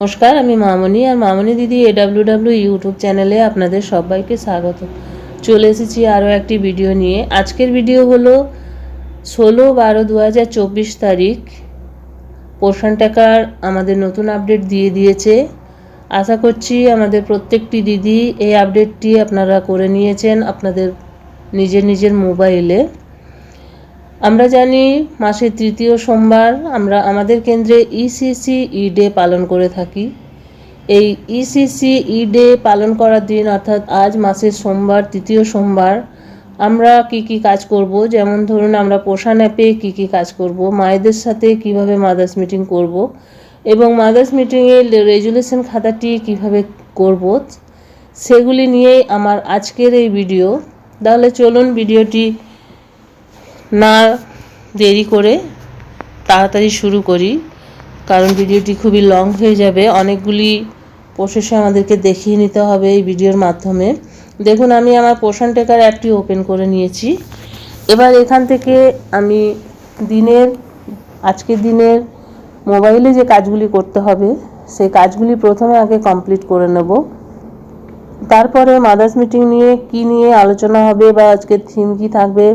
নমস্কার, আমি মামনি আর মামনি দিদি এডাব্লিউ ডাব্লিউ ইউটিউব চ্যানেলে আপনাদের সবাইকে স্বাগত। চলে এসেছি আরও একটি ভিডিও নিয়ে। আজকের ভিডিও হলো ষোলো বারো দু হাজার চব্বিশ তারিখ। পোষণ টাকার আমাদের নতুন আপডেট দিয়ে দিয়েছে। আশা করছি আমাদের প্রত্যেকটি দিদি এই আপডেটটি আপনারা করে নিয়েছেন আপনাদের নিজের নিজের মোবাইলে আমরা জানি মাসের তৃতীয় সোমবার আমরা আমাদের কেন্দ্রে ইসিসি ই ডে পালন করে থাকি। এই ইসিসি ই ডে পালন করার দিন অর্থাৎ আজ মাসের সোমবার, তৃতীয় সোমবার, আমরা কি কি কাজ করব? যেমন ধরুন আমরা পোষণ অ্যাপে কী কী কাজ করব? মায়েদের সাথে কীভাবে মাদার্স মিটিং করব? এবং মাদার্স মিটিংয়ের রেজুলেশন খাতাটি কীভাবে করব? সেগুলি নিয়েই আমার আজকের এই ভিডিও তাহলে চলুন ভিডিওটি না দেরি করে তাড়াতাড়ি শুরু করি, কারণ ভিডিওটি খুবই লং হয়ে যাবে। অনেকগুলি প্রসেসে আমাদেরকে দেখিয়ে নিতে হবে এই ভিডিওর মাধ্যমে। দেখুন, আমি আমার পোষণ টেকার অ্যাপটি ওপেন করে নিয়েছি। এবার এখান থেকে আমি দিনের, আজকের দিনের মোবাইলে যে কাজগুলি করতে হবে, সেই কাজগুলি প্রথমে আগে কমপ্লিট করে নেব। তারপরে মাদার্স মিটিং নিয়ে কি নিয়ে আলোচনা হবে বা আজকের থিম কি থাকবে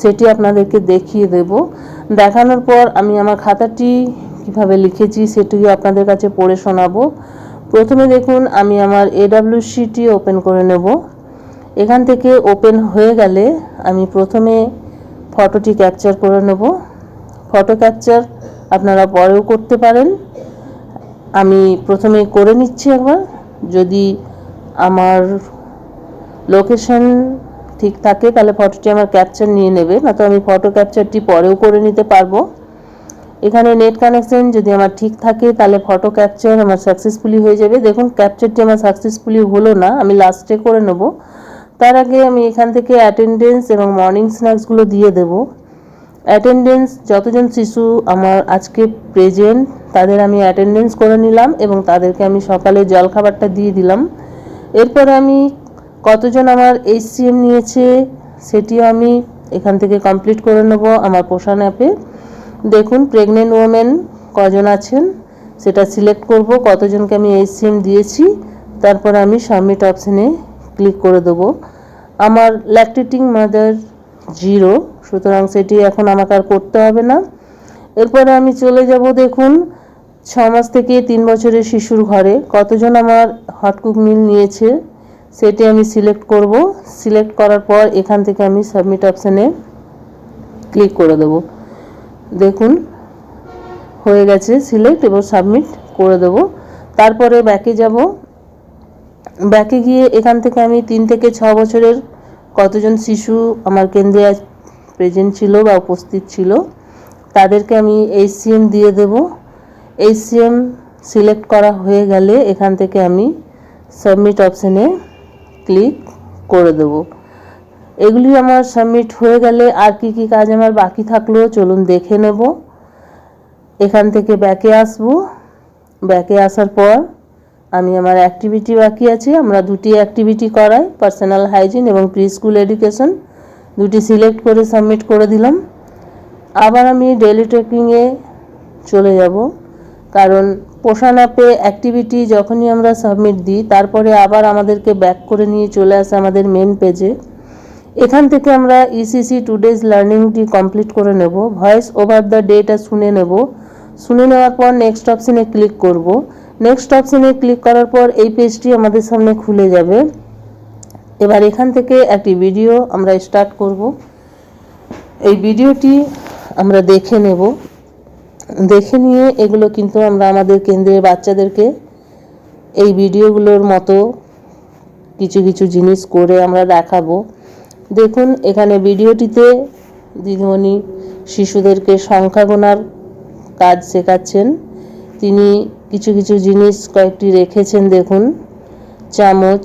সেটি আপনাদেরকে দেখিয়ে দেব। দেখানোর পর আমি আমার খাতাটি কীভাবে লিখেছি সেটিও আপনাদের কাছে পড়ে শোনাবো। প্রথমে দেখুন, আমি আমার এডাব্লিউসিটি ওপেন করে নেব। এখান থেকে ওপেন হয়ে গেলে আমি প্রথমে ফটোটি ক্যাপচার করে নেব। ফটো ক্যাপচার আপনারা পরেও করতে পারেন। আমি প্রথমে করে নিচ্ছি একবার। যদি আমার লোকেশন ঠিক থাকে, তাহলে ফটোটি আমার ক্যাপচার নিয়ে নেবে না তো আমি ফটো ক্যাপচারটি পরেও করে নিতে পারব। এখানে নেট কানেকশন যদি আমার ঠিক থাকে, তাহলে ফটো ক্যাপচার আমার সাকসেসফুলি হয়ে যাবে। দেখুন ক্যাপচারটি আমার সাকসেসফুলি হলো না, আমি লাস্টে করে নেব। তার আগে আমি এখান থেকে অ্যাটেন্ডেন্স এবং মর্নিং স্ন্যাক্সগুলো দিয়ে দেব। অ্যাটেন্ডেন্স যতজন শিশু আমার আজকে প্রেজেন্ট তাদের আমি অ্যাটেন্ডেন্স করে নিলাম এবং তাদেরকে আমি সকালে জলখাবারটা দিয়ে দিলাম। এরপরে আমি কতজন আমার এইচসিএম নিয়েছে সেটিও আমি এখান থেকে কমপ্লিট করে নেব আমার পোষণ অ্যাপে দেখুন প্রেগনেন্ট ওমেন কজন আছেন, সেটা সিলেক্ট করব, কতজনকে আমি এইচসিএম দিয়েছি, তারপর আমি সাবমিট অপশানে ক্লিক করে দেব। আমার ল্যাকটেটিং মাদার জিরো সুতরাং সেটি এখন আমাকে আর করতে হবে না। এরপরে আমি চলে যাব, দেখুন, ছ মাস থেকে তিন বছরের শিশুর ঘরে, কতজন আমার হটকুক মিল নিয়েছে সেটি আমি সিলেক্ট করব। সিলেক্ট করার পর এখান থেকে আমি সাবমিট অপশানে ক্লিক করে দেব। দেখুন, হয়ে গেছে সিলেক্ট এবং সাবমিট করে দেব। তারপরে ব্যাকে যাব। ব্যাকে গিয়ে এখান থেকে আমি তিন থেকে ছ বছরের কতজন শিশু আমার কেন্দ্রে প্রেজেন্ট ছিল বা উপস্থিত ছিল, তাদেরকে আমি এইচসিএম দিয়ে দেব। এইচসিএম সিলেক্ট করা হয়ে গেলে এখান থেকে আমি সাবমিট অপশানে ক্লিক করে দেব। এগুলি আমার সাবমিট হয়ে গেলে আর কি কি কাজ আমার বাকি থাকল চলুন দেখে নেব। এখান থেকে ব্যাকে আসব। ব্যাকে আসার পর আমি আমার অ্যাক্টিভিটি বাকি আছে। আমরা দুটি অ্যাক্টিভিটি করাই পার্সোনাল হাইজিন এবং প্রি স্কুল এডুকেশন দুটি সিলেক্ট করে সাবমিট করে দিলাম। আবার আমি ডেলি ট্রেকিংয়ে চলে যাব। কারণ পোষণ অ্যাপে অ্যাক্টিভিটি যখনই আমরা সাবমিট দিই, তারপরে আবার আমাদেরকে ব্যাক করে নিয়ে চলে আসে আমাদের মেন পেজে এখান থেকে আমরা ইসিসি টু ডেজ লার্নিংটি কমপ্লিট করে নেব। ভয়েস ওভার দ্য ডেটা শুনে নেব। শুনে নেওয়ার পর নেক্সট অপশানে ক্লিক করব। নেক্সট অপশানে ক্লিক করার পর এই পেজটি আমাদের সামনে খুলে যাবে। এবার এখান থেকে একটি ভিডিও আমরা স্টার্ট করব। এই ভিডিওটি আমরা দেখে নেব। দেখে নিয়ে এগুলো কিন্তু আমরা আমাদের কেন্দ্রের বাচ্চাদেরকে এই ভিডিওগুলোর মতো কিছু কিছু জিনিস করে আমরা দেখাবো। দেখুন, এখানে ভিডিওটিতে দিদিমণি শিশুদেরকে সংখ্যা গোনার কাজ শেখাচ্ছেন। তিনি কিছু কিছু জিনিস কয়েকটি রেখেছেন, দেখুন। চামচ,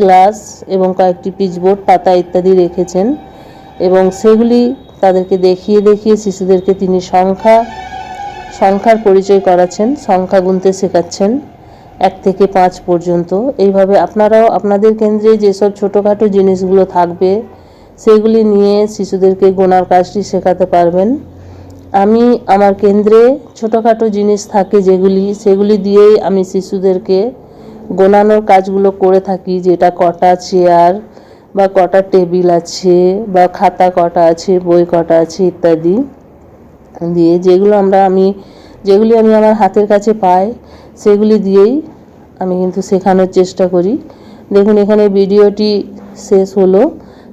গ্লাস এবং কয়েকটি পিচবোর্ড, পাতা ইত্যাদি রেখেছেন এবং সেগুলি তাদেরকে দেখিয়ে দেখিয়ে শিশুদেরকে তিনি সংখ্যা সংখ্যার পরিচয় করাচ্ছেন, সংখ্যা গুনতে শেখাচ্ছেন, এক থেকে পাঁচ পর্যন্ত। এইভাবে আপনারাও আপনাদের কেন্দ্রে যেসব ছোটোখাটো জিনিসগুলো থাকবে, সেগুলি নিয়ে শিশুদেরকে গোনার কাজটি শেখাতে পারবেন। আমি আমার কেন্দ্রে ছোটোখাটো জিনিস থাকে যেগুলি, সেগুলি দিয়েই আমি শিশুদেরকে গোনানোর কাজগুলো করে থাকি, যেটা কটা চেয়ার বা কটা টেবিল আছে বা খাতা কটা আছে, বই কটা আছে, ইত্যাদি। দিয়ে যেগুলো আমরা আমি, যেগুলি আমি আমার হাতের কাছে পাই, সেগুলি দিয়েই আমি কিন্তু শেখানোর চেষ্টা করি। দেখুন, এখানে ভিডিওটি শেষ হলো।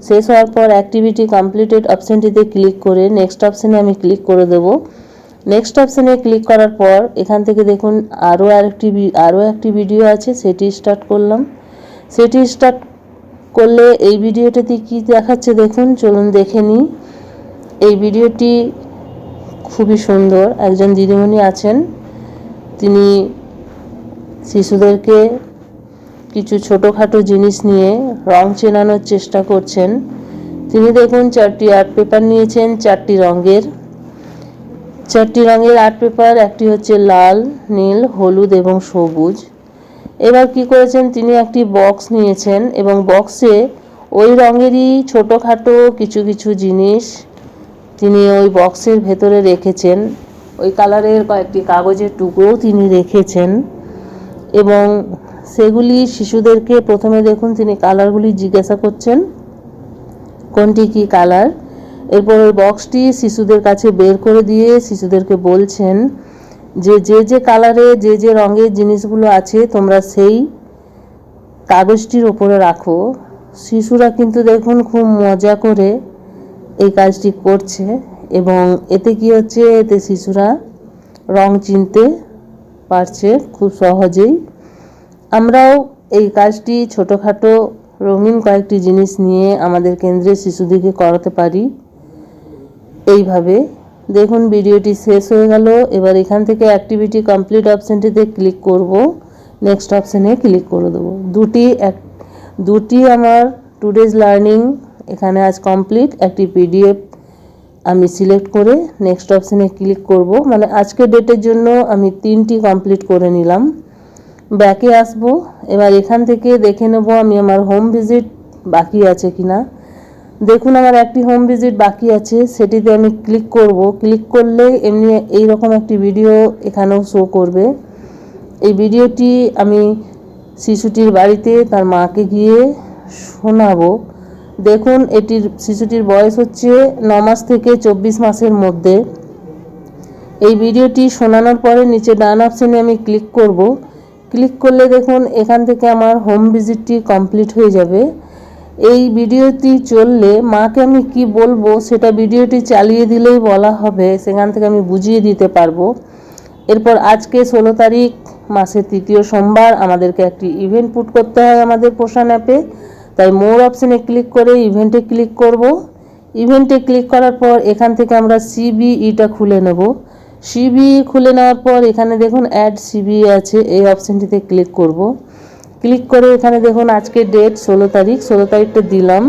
শেষ হওয়ার পর অ্যাক্টিভিটি কমপ্লিটেড অপশানটিতে ক্লিক করে নেক্সট অপশানে আমি ক্লিক করে দেব। নেক্সট অপশানে ক্লিক করার পর এখান থেকে দেখুন আরও আরেকটি আরও একটি ভিডিও আছে, সেটি স্টার্ট করলাম। সেটি স্টার্ট করলে এই ভিডিওটাতে কি দেখাচ্ছে দেখুন, চলুন দেখে নিই। এই ভিডিওটি খুবই সুন্দর। একজন দিদিমণি আছেন। তিনি শিশুদেরকে কিছু ছোটোখাটো জিনিস নিয়ে রং চেনানোর চেষ্টা করছেন। তিনি দেখুন, চারটি আর্ট পেপার নিয়েছেন, চারটি রঙের। চারটি রঙের আর্ট পেপার একটি হচ্ছে লাল, নীল, হলুদ এবং সবুজ। এবার কি করেছেন, তিনি একটি বক্স নিয়েছেন এবং বক্সে ওই রঙেরই ছোটোখাটো কিছু কিছু জিনিস তিনি ওই বক্সের ভেতরে রেখেছেন, ওই কালারের কয়েকটি কাগজের টুকরোও তিনি রেখেছেন এবং সেগুলি শিশুদেরকে প্রথমে দেখুন তিনি কালারগুলি জিজ্ঞাসা করছেন, কোনটি কি কালার? এরপর ওই বক্সটি শিশুদের কাছে বের করে দিয়ে শিশুদেরকে বলছেন যে যে যে কালারে, যে যে রঙের জিনিসগুলো আছে তোমরা সেই কাগজটির ওপরে রাখো। শিশুরা কিন্তু দেখুন খুব মজা করে এই কাজটি করছে এবং এতে কি হচ্ছে? এতে শিশুরা রং চিনতে পারছে খুব সহজেই। আমরাও এই কাজটি ছোটোখাটো রঙিন কয়েকটি জিনিস নিয়ে আমাদের কেন্দ্রে শিশুদেরকে করাতে পারি। এইভাবে। দেখুন, ভিডিওটি শেষ হয়ে গেল। এবার এখান থেকে অ্যাক্টিভিটি কমপ্লিট অপশানটিতে ক্লিক করব। নেক্সট অপশানে ক্লিক করে দেবো। দুটি দুটি আমার টুডেজ লার্নিং এখানে আজ কমপ্লিট একটি পিডিএফ আমি সিলেক্ট করে নেক্সট অপশানে ক্লিক করব। মানে আজকের ডেটের জন্য আমি তিনটি কমপ্লিট করে নিলাম। ব্যাকে আসব। এবার এখান থেকে দেখে নেব আমি আমার হোম ভিজিট বাকি আছে কিনা। দেখুন আমার একটি হোম ভিজিট বাকি আছে, সেটিতে আমি ক্লিক করব। ক্লিক করলে এমনি এই রকম একটি ভিডিও এখানেও শো করবে। এই ভিডিওটি আমি শিশুটির বাড়িতে তার মাকে গিয়ে শোনাবো। দেখুন, এটির শিশুটির বয়স হচ্ছে ন মাস থেকে চব্বিশ মাসের মধ্যে। এই ভিডিওটি শোনানোর পরে নিচে ডান অপশানে আমি ক্লিক করব। ক্লিক করলে দেখুন, এখান থেকে আমার হোম ভিজিটটি কমপ্লিট হয়ে যাবে। এই ভিডিওটি চললে মাকে আমি কি বলব, সেটা ভিডিওটি চালিয়ে দিলেই বলা হবে, সেখান থেকে আমি বুঝিয়ে দিতে পারব। এরপর আজকে ষোলো তারিখ, মাসের তৃতীয় সোমবার, আমাদেরকে একটি ইভেন্ট পুট করতে হয় আমাদের পোষণ অ্যাপে তাই মোর অপশানে ক্লিক করে ইভেন্টে ক্লিক করব। ইভেন্টে ক্লিক করার পর এখান থেকে আমরা সিবিইটা খুলে নেব। সিবি খুলে নেওয়ার পর এখানে দেখুন অ্যাড সিবি আছে, এই অপশানটিতে ক্লিক করব। ক্লিক করে এখানে দেখুন আজকে ডেট ষোলো তারিখ, ষোলো তারিখটা দিলাম।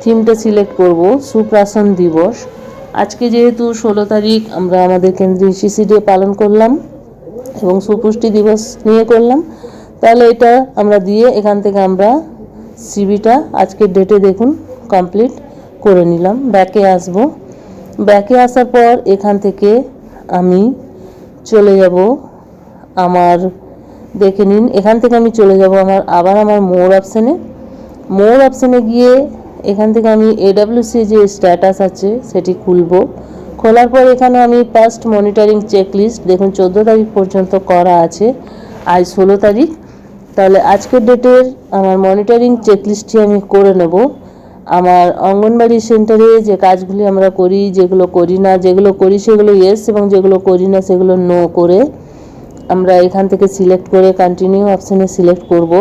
থিমটা সিলেক্ট করব, সুপ্রাসন দিবস। আজকে যেহেতু ষোলো তারিখ, আমরা আমাদের কেন্দ্রীয় শিশি ডে পালন করলাম এবং সুপুষ্টি দিবস নিয়ে করলাম। তাহলে এটা আমরা দিয়ে এখান থেকে আমরা সিবিটা আজকের ডেটে দেখুন কমপ্লিট করে নিলাম ব্যাকে আসব। ব্যাকে আসার পর এখান থেকে আমি চলে যাব আমার, দেখে নিন, এখান থেকে আমি চলে যাব আমার, আবার আমার মোর অপশানে মোর অপশানে গিয়ে এখান থেকে আমি এডাব্লিউসি যে স্ট্যাটাস আছে, সেটি খুলব। খোলার পর এখানে আমি ফার্স্ট মনিটরিং চেকলিস্ট দেখুন, চোদ্দ তারিখ পর্যন্ত করা আছে। আজ ষোলো তারিখ তাহলে আজকের ডেটের আমার মনিটরিং চেকলিস্টটি আমি করে নেব। আমার অঙ্গনবাড়ি সেন্টারে যে কাজগুলি আমরা করি, যেগুলো করি না, যেগুলো করি সেগুলো ইয়েস এবং যেগুলো করি না সেগুলো নো করে আমরা এখান থেকে সিলেক্ট করে কন্টিনিউ অপশানে সিলেক্ট করব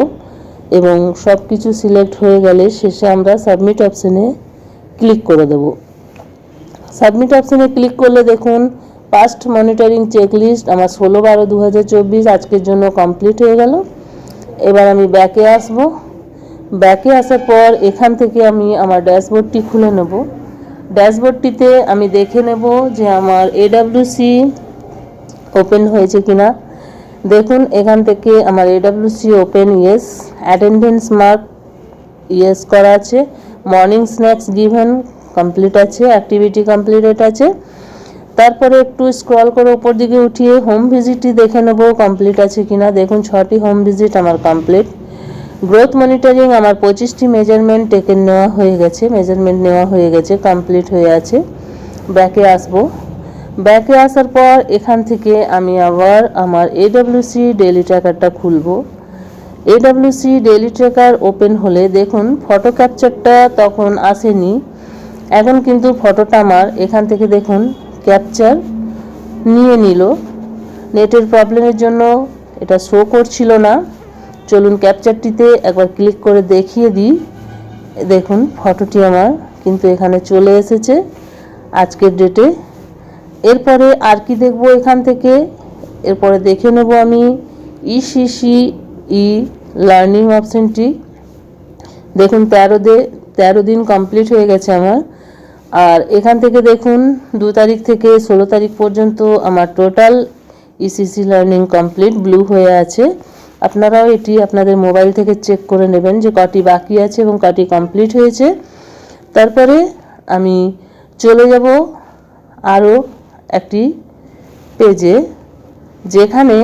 এবং সব কিছু সিলেক্ট হয়ে গেলে শেষে আমরা সাবমিট অপশানে ক্লিক করে দেব। সাবমিট অপশানে ক্লিক করলে দেখুন পাস্ট মনিটরিং চেকলিস্ট আমার ষোলো বারো দু আজকের জন্য কমপ্লিট হয়ে গেল। এবার আমি ব্যাকে আসব। ব্যাকে আসার পর এখান থেকে আমি আমার ড্যাশবোর্ডটি খুলে নেব। ড্যাশবোর্ডটিতে আমি দেখে নেব যে আমার এডাব্লিউসি ওপেন হয়েছে কিনা। দেখুন, এখান থেকে আমার AWC open yes attendance mark yes করা আছে। মর্নিং স্ন্যাক্স গিভেন কমপ্লিট আছে অ্যাক্টিভিটি কমপ্লিটেড আছে। তারপরে একটু স্ক্রল করে উপর দিকে উঠিয়ে হোম ভিজিটটি দেখে নেব কমপ্লিট আছে কিনা। দেখুন, ছটি হোম ভিজিট আমার কমপ্লিট গ্রোথ মনিটরিং আমার পঁচিশটি মেজারমেন্ট টেকে নেওয়া হয়ে গেছে। মেজারমেন্ট নেওয়া হয়ে গেছে কমপ্লিট হয়ে আছে। ব্যাকে আসব। ব্যাকে আসার পর এখান থেকে আমি আবার আমার এডব্লিউসি ডেলি ট্র্যাকারটা খুলবো। এডব্লিউসি ডেলি ট্র্যাকার ওপেন হলে দেখুন ফটো ক্যাপচারটা তখন আসেনি। এখন কিন্তু ফটোটা আমার। এখান থেকে দেখুন ক্যাপচার নিয়ে নিল। নেটের প্রবলেমের জন্য এটা শো করছিল না। চলুন ক্যাপচারটিতে একবার ক্লিক করে দেখিয়ে দিই। দেখুন ফটোটি আমার কিন্তু এখানে চলে এসেছে আজকের ডেটে এরপরে আর কি দেখব এখান থেকে? এরপরে দেখে নেব আমি ইসিসি ই লার্নিং অপশনটি দেখুন, তেরো দে তেরো দিন কমপ্লিট হয়ে গেছে আমার। আর এখান থেকে দেখুন, দু তারিখ থেকে ষোলো তারিখ পর্যন্ত আমার total ECC learning complete blue হয়ে আছে। আপনারাও এটি আপনাদের মোবাইল থেকে চেক করে নেবেন যে কটি বাকি আছে এবং কটি কমপ্লিট হয়েছে। তারপরে আমি চলে যাব আরও একটি পেজে যেখানে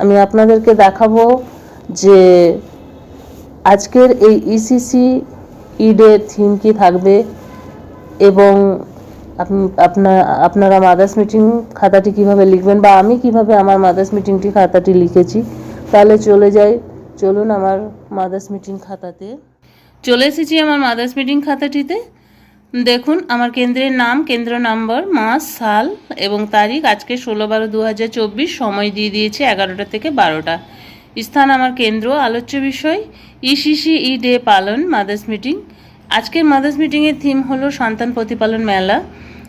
আমি আপনাদেরকে দেখাবো যে আজকের এই ইসিসি ইডের থিম কি থাকবে এবং আপ- আপনার আপনারা মাদার্স মিটিং খাতাটি কীভাবে লিখবেন বা আমি কীভাবে আমার মাদার্স মিটিংটি খাতাটি লিখেছি, তাহলে চলে যাই। চলুন আমার মাদার্স মিটিং খাতাতে। চলে এসেছি আমার মাদার্স মিটিং খাতাটিতে। দেখুন, আমার কেন্দ্রের নাম, কেন্দ্র নম্বর, মাস, সাল এবং তারিখ আজকে ষোলো বারো দু সময় দিয়ে দিয়েছে এগারোটা থেকে বারোটা। স্থান আমার কেন্দ্র, আলোচ্য বিষয় ইসিসি ই ডে পালন মাদার্স মিটিং আজকের মাদার্স মিটিংয়ের থিম হলো সন্তান প্রতিপালন মেলা।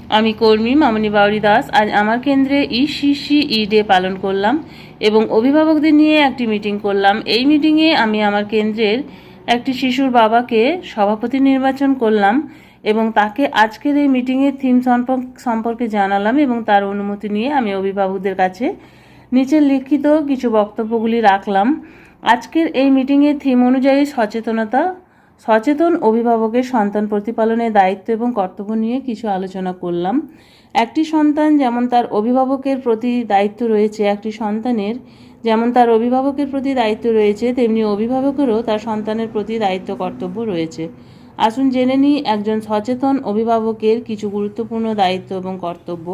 আমি কর্মী মামনি বাউরি দাস, আজ আমার কেন্দ্রে ইসিসি ই ডে পালন করলাম এবং অভিভাবকদের নিয়ে একটি মিটিং করলাম। এই মিটিংয়ে আমি আমার কেন্দ্রের একটি শিশুর বাবাকে সভাপতি নির্বাচন করলাম এবং তাকে আজকের এই মিটিংয়ের থিম সম্পর্ক- জানালাম এবং তার অনুমতি নিয়ে আমি অভিভাবকদের কাছে নিচের লিখিত কিছু বক্তব্যগুলি রাখলাম। আজকের এই মিটিংয়ের থিম অনুযায়ী সচেতনতা সচেতন অভিভাবকের সন্তান প্রতিপালনের দায়িত্ব এবং কর্তব্য নিয়ে কিছু আলোচনা করলাম। একটি সন্তান যেমন তার অভিভাবকের প্রতি দায়িত্ব রয়েছে, একটি সন্তানের যেমন তার অভিভাবকের প্রতি দায়িত্ব রয়েছে, তেমনি অভিভাবকেরও তার সন্তানের প্রতি দায়িত্ব, কর্তব্য রয়েছে। আসুন জেনে নিই, একজন সচেতন অভিভাবকের কিছু গুরুত্বপূর্ণ দায়িত্ব এবং কর্তব্য।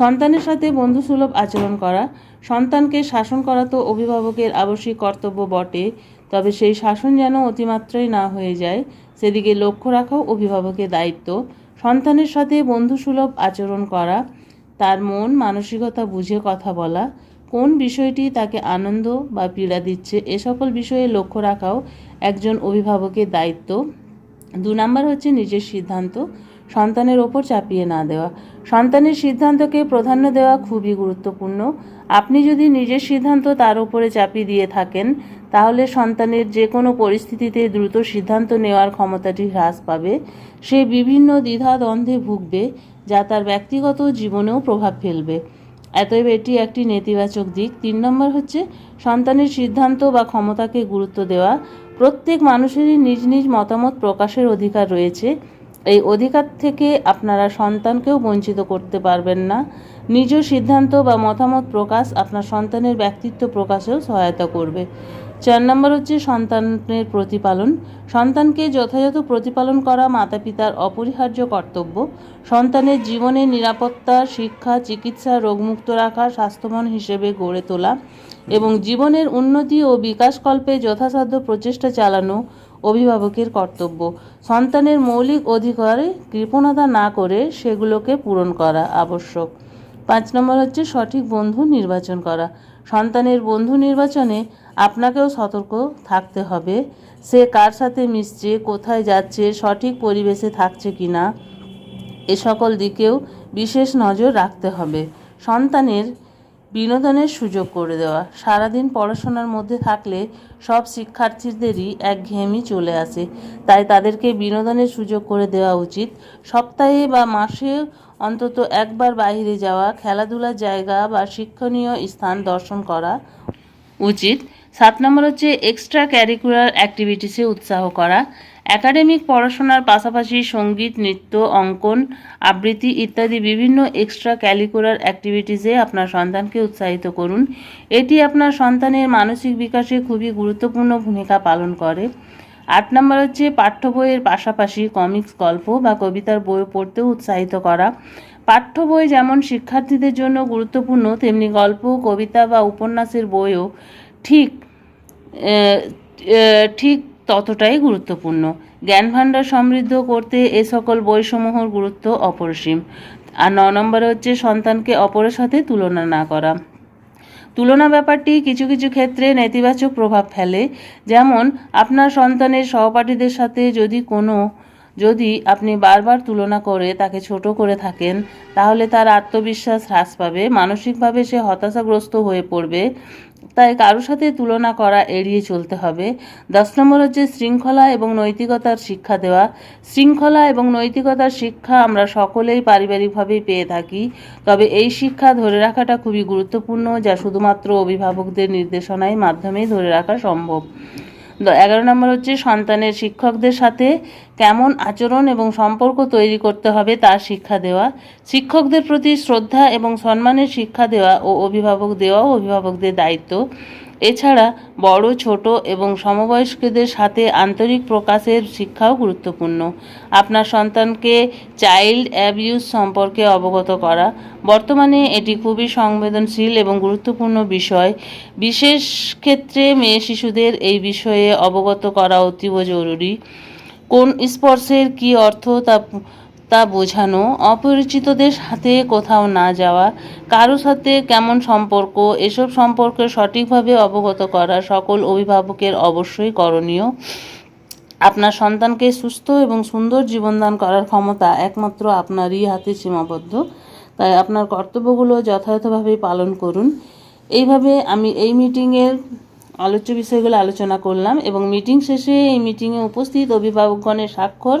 সন্তানের সাথে বন্ধুসুলভ আচরণ করা। সন্তানকে শাসন করা তো অভিভাবকের আবশ্যিক কর্তব্য বটে। তবে সেই শাসন যেন অতিমাত্রায় না হয়ে যায়, সেদিকে লক্ষ্য রাখাও অভিভাবকের দায়িত্ব। সন্তানের সাথে বন্ধুসুলভ আচরণ করা, তার মন, মানসিকতা বুঝে কথা বলা, কোন বিষয়টি তাকে আনন্দ বা পীড়া দিচ্ছে, এ সকল বিষয়ে লক্ষ্য রাখাও একজন অভিভাবকের দায়িত্ব। দু নম্বর হচ্ছে নিজের সিদ্ধান্ত। সন্তানের ওপর চাপিয়ে না দেওয়া। সন্তানের সিদ্ধান্তকে প্রাধান্য দেওয়া খুবই গুরুত্বপূর্ণ। আপনি যদি নিজের সিদ্ধান্ত তার উপরে চাপিয়ে দিয়ে থাকেন, তাহলে সন্তানের যে কোনো পরিস্থিতিতে দ্রুত সিদ্ধান্ত নেওয়ার ক্ষমতাটি হ্রাস পাবে। সে বিভিন্ন দ্বিধা দ্বন্দ্বে ভুগবে, যা তার ব্যক্তিগত জীবনেও প্রভাব ফেলবে। অতএব এটি একটি নেতিবাচক দিক। তিন নম্বর হচ্ছে, সন্তানের সিদ্ধান্ত বা ক্ষমতাকে গুরুত্ব দেওয়া। প্রত্যেক মানুষেরই নিজ নিজ মতামত প্রকাশের অধিকার রয়েছে। এই অধিকার থেকে আপনারা সন্তানকেও বঞ্চিত করতে পারবেন না। নিজ সিদ্ধান্ত বা মতামত প্রকাশ আপনার সন্তানের ব্যক্তিত্ব প্রকাশেও সহায়তা করবে। চার নম্বর হচ্ছে সন্তানের প্রতিপালন। সন্তানকে যথাযথ প্রতিপালন করা মাতা পিতার অপরিহার্য কর্তব্য। সন্তানের জীবনের নিরাপত্তা, শিক্ষা, চিকিৎসা, রোগমুক্ত রাখা, স্বাস্থ্যবান হিসেবে গড়ে তোলা এবং জীবনের উন্নতি ও বিকাশকল্পে যথাসাধ্য প্রচেষ্টা চালানো অভিভাবকের কর্তব্য। সন্তানের মৌলিক অধিকারে কৃপণতা না করে সেগুলোকে পূরণ করা আবশ্যক। পাঁচ নম্বর হচ্ছে সঠিক বন্ধু নির্বাচন করা। সন্তানের বন্ধু নির্বাচনে আপনাকেও সতর্ক থাকতে হবে। সে কার সাথে মিশছে, কোথায় যাচ্ছে, সঠিক পরিবেশে থাকছে কি না এ সকল দিকেও বিশেষ নজর রাখতে হবে। সন্তানের বিনোদনের সুযোগ করে দেওয়া। সারাদিন পড়াশোনার মধ্যে থাকলে সব শিক্ষার্থীদেরই একঘেয়েমি চলে আসে। তাই তাদেরকে বিনোদনের সুযোগ করে দেওয়া উচিত। সপ্তাহে বা মাসে অন্তত একবার বাইরে যাওয়া, খেলাধুলার জায়গা বা শিক্ষণীয় স্থান দর্শন করা উচিত। সাত নম্বর হচ্ছে এক্সট্রা ক্যারিকুলার অ্যাক্টিভিটিসে উৎসাহ করা। একাডেমিক পড়াশোনার পাশাপাশি সংগীত, নৃত্য, অঙ্কন, আবৃত্তি ইত্যাদি বিভিন্ন এক্সট্রা ক্যালিকুলার অ্যাক্টিভিটিসে আপনার সন্তানকে উৎসাহিত করুন। এটি আপনার সন্তানের মানসিক বিকাশে খুবই গুরুত্বপূর্ণ ভূমিকা পালন করে। আট নম্বর হচ্ছে পাঠ্য বইয়ের পাশাপাশি কমিক্স গল্প বা কবিতার বই পড়তেও উৎসাহিত করা। পাঠ্য বই যেমন শিক্ষার্থীদের জন্য গুরুত্বপূর্ণ, তেমনি গল্প, কবিতা বা উপন্যাসের বইও ঠিক ঠিক ততটাই গুরুত্বপূর্ণ। জ্ঞান ভাণ্ডার সমৃদ্ধ করতে এ সকল বইসমূহর গুরুত্ব অপরিসীম। আর ন নম্বরে হচ্ছে সন্তানকে অপরের সাথে তুলনা না করা। তুলনা ব্যাপারটি কিছু কিছু ক্ষেত্রে নেতিবাচক প্রভাব ফেলে। যেমন, আপনার সন্তানের সহপাঠীদের সাথে যদি কোনো, যদি আপনি বারবার তুলনা করে তাকে ছোট করে থাকেন, তাহলে তার আত্মবিশ্বাস হ্রাস পাবে, মানসিকভাবে সে হতাশাগ্রস্ত হয়ে পড়বে। তাই কারও সাথে তুলনা করা এড়িয়ে চলতে হবে। দশ নম্বর হচ্ছে শৃঙ্খলা এবং নৈতিকতার শিক্ষা দেওয়া। শৃঙ্খলা এবং নৈতিকতার শিক্ষা আমরা সকলেই পারিবারিকভাবেই পেয়ে থাকি। তবে এই শিক্ষা ধরে রাখাটা খুবই গুরুত্বপূর্ণ, যা শুধুমাত্র অভিভাবকদের নির্দেশনায় মাধ্যমেই ধরে রাখা সম্ভব। এগারো নম্বর হচ্ছে সন্তানের শিক্ষকদের সাথে কেমন আচরণ এবং সম্পর্ক তৈরি করতে হবে তার শিক্ষা দেওয়া। শিক্ষকদের প্রতি শ্রদ্ধা এবং সম্মানের শিক্ষা দেওয়া ও অভিভাবক দেওয়াও অভিভাবকদের দায়িত্ব। এছাড়া বড়, ছোট এবং সমবয়স্কদের সাথে আন্তরিক প্রকাশের শিক্ষাও গুরুত্বপূর্ণ। আপনার সন্তানকে চাইল্ড অ্যাবিউজ সম্পর্কে অবগত করা। বর্তমানে এটি খুবই সংবেদনশীল এবং গুরুত্বপূর্ণ বিষয়। বিশেষ ক্ষেত্রে মেয়ে শিশুদের এই বিষয়ে অবগত করা অতীব জরুরি। কোন স্পর্শের কী অর্থ তা তা বোঝানো, অপরিচিতদের সাথে কোথাও না যাওয়া, কারও সাথে কেমন সম্পর্ক, এসব সম্পর্কে সঠিকভাবে অবগত করা সকল অভিভাবকের অবশ্যই করণীয়। আপনার সন্তানকে সুস্থ এবং সুন্দর জীবনদান করার ক্ষমতা একমাত্র আপনারই হাতে সীমাবদ্ধ। তাই আপনার কর্তব্যগুলো যথাযথভাবে পালন করুন। এইভাবে আমি এই মিটিংয়ের আলোচ্য বিষয়গুলো আলোচনা করলাম এবং মিটিং শেষে এই মিটিংয়ে উপস্থিত অভিভাবকগণের স্বাক্ষর